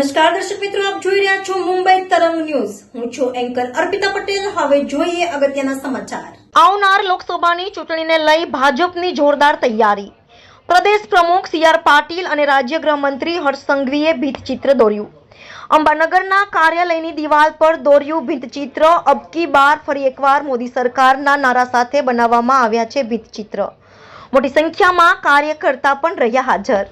નમસ્કાર, દર્શક મિત્રો, આપ જોઈ રહ્યા છો મુંબઈ તરંગ ન્યૂઝ. હું છું એન્કર અર્પિતા પટેલ. હવે જોઈએ અગત્યના સમાચાર. આવનાર લોકસભાની ચૂંટણીને લઈ ભાજપની જોરદાર તૈયારી. પ્રદેશ પ્રમુખ સી આર પાટીલ અને રાજ્ય ગૃહમંત્રી હર્ષ સંઘવીએ ભીંતચિત્ર દોર્યું. અંબાનગરના કાર્યાલયની દિવાલ પર દોર્યું ભીંતચિત્ર. અબકી બાર ફરી એકવાર મોદી સરકારના નારા સાથે બનાવવામાં આવ્યા છે ભીંતચિત્ર. મોટી સંખ્યામાં કાર્યકર્તા પણ રહ્યા હાજર.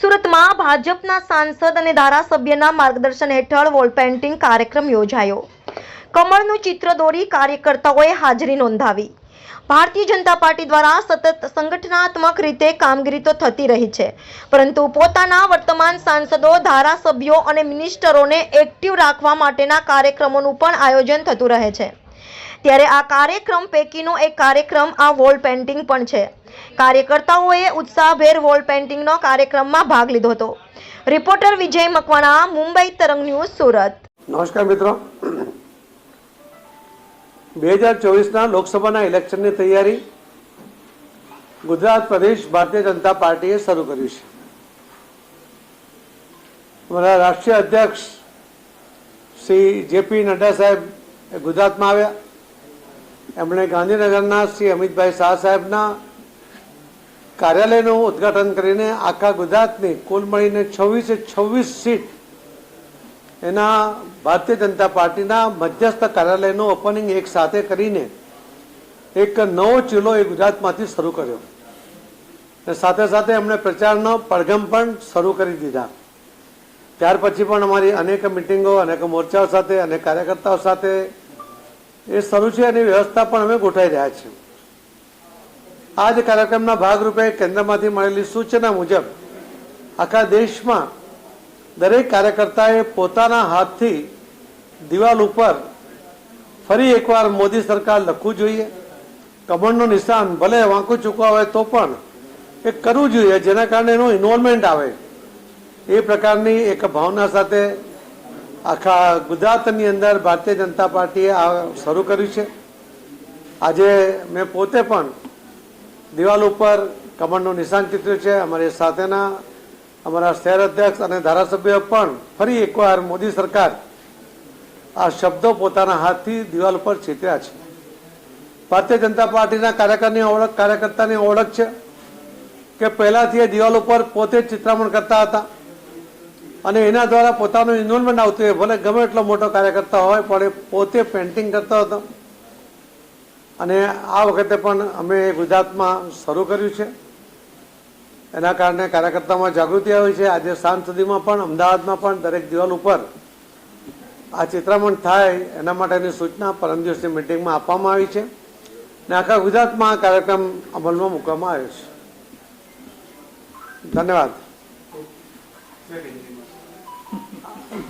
સુરતમાં ભાજપના સાંસદ અને ધારાસભ્યના માર્ગદર્શન હેઠળ વોલ પેઇન્ટિંગ કાર્યક્રમ યોજાયો. કમળનું ચિત્ર દોરી કાર્યકર્તાઓએ હાજરી નોંધાવી. ભારતીય જનતા પાર્ટી દ્વારા સતત સંગઠનાત્મક રીતે કામગીરી તો થતી રહી છે, પરંતુ પોતાના વર્તમાન સાંસદો, ધારાસભ્યો અને મિનિસ્ટરોને એક્ટિવ રાખવા માટેના કાર્યક્રમોનું પણ આયોજન થતું રહે છે. ત્યારે આ કાર્યક્રમ પૈકીનો એક કાર્યક્રમ આ વોલ પેઇન્ટિંગ પણ છે. કાર્યકર્તાઓએ ઉત્સાહભેર વોલ પેઇન્ટિંગનો કાર્યક્રમમાં ભાગ લીધો હતો. રિપોર્ટર વિજય મકવાણા, મુંબઈ તરંગ ન્યૂઝ, સુરત. નમસ્કાર મિત્રો. બે હજાર ચોવીસના લોકસભાના ઇલેક્શનની તૈયારી ગુજરાત પ્રદેશ ભારતીય જનતા પાર્ટીએ શરૂ કરી છે. અમારા રાષ્ટ્રીય અધ્યક્ષ શ્રી જેપી નડ્ડા સાહેબ ગુજરાતમાં આવ્યા. એમણે ગાંધીનગરના શ્રી અમિતભાઈ શાહ સાહેબના કાર્યાલયનું ઉદ્ઘાટન કરીને આખા ગુજરાતની કુલ મળીને છવ્વીસે છવ્વીસ સીટ એના ભારતીય જનતા પાર્ટીના મધ્યસ્થ કાર્યાલયનું ઓપનિંગ એક સાથે કરીને એક નવો ચીલો એ ગુજરાતમાંથી શરૂ કર્યો. અને સાથે સાથે એમણે પ્રચારનો પડઘમ પણ શરૂ કરી દીધા. ત્યાર પછી પણ અમારી અનેક મિટિંગો, અનેક મોરચાઓ સાથે, અનેક કાર્યકર્તાઓ સાથે એ શરૂ છે એની વ્યવસ્થા પણ અમે ગોઠવી રહ્યા છીએ. આ જ કાર્યક્રમના ભાગરૂપે કેન્દ્રમાંથી મળેલી સૂચના મુજબ આખા દેશમાં દરેક કાર્યકર્તાએ પોતાના હાથથી દિવાલ ઉપર ફરી એકવાર મોદી સરકાર લખવું જોઈએ. કમળનું નિશાન ભલે વાંકું ચૂકવા હોય તો પણ એ કરવું જોઈએ, જેના કારણે એનું ઇન્વોલ્વમેન્ટ આવે. એ પ્રકારની એક ભાવના સાથે આખા ગુજરાતની અંદર ભારતીય જનતા પાર્ટીએ આ શરૂ કર્યું છે. આજે મેં પોતે પણ દિવાલ ઉપર કમળનું નિશાન ચિત્ર્યું છે. અમારી સાથેના અમારા શહેર અધ્યક્ષ અને ધારાસભ્ય પણ ફરી એકવાર મોદી સરકાર આ શબ્દો પોતાના હાથથી દિવાલ ઉપર ચિત્ર્યા છે. ભારતીય જનતા પાર્ટીના કાર્યકરની ઓળખ, કાર્યકર્તાની ઓળખ છે કે પહેલાંથી એ દિવાલ ઉપર પોતે ચિત્રામણ કરતા હતા. અને એના દ્વારા પોતાનું ઇન્વોલ્વમેન્ટ આવતું હોય, ભલે ગમે એટલો મોટો કાર્યકર્તા હોય, પણ એ પોતે પેન્ટિંગ કરતો હતો. અને આ વખતે પણ અમે ગુજરાતમાં શરૂ કર્યું છે. એના કારણે કાર્યકર્તામાં જાગૃતિ આવી છે. આજે સાંજ સુધીમાં પણ, અમદાવાદમાં પણ, દરેક દિવાલ ઉપર આ ચિત્રામણ થાય એના માટેની સૂચના પરમ દિવસની મિટિંગમાં આપવામાં આવી છે. અને આખા ગુજરાતમાં કાર્યક્રમ અમલમાં મૂકવામાં આવ્યો છે. ધન્યવાદ.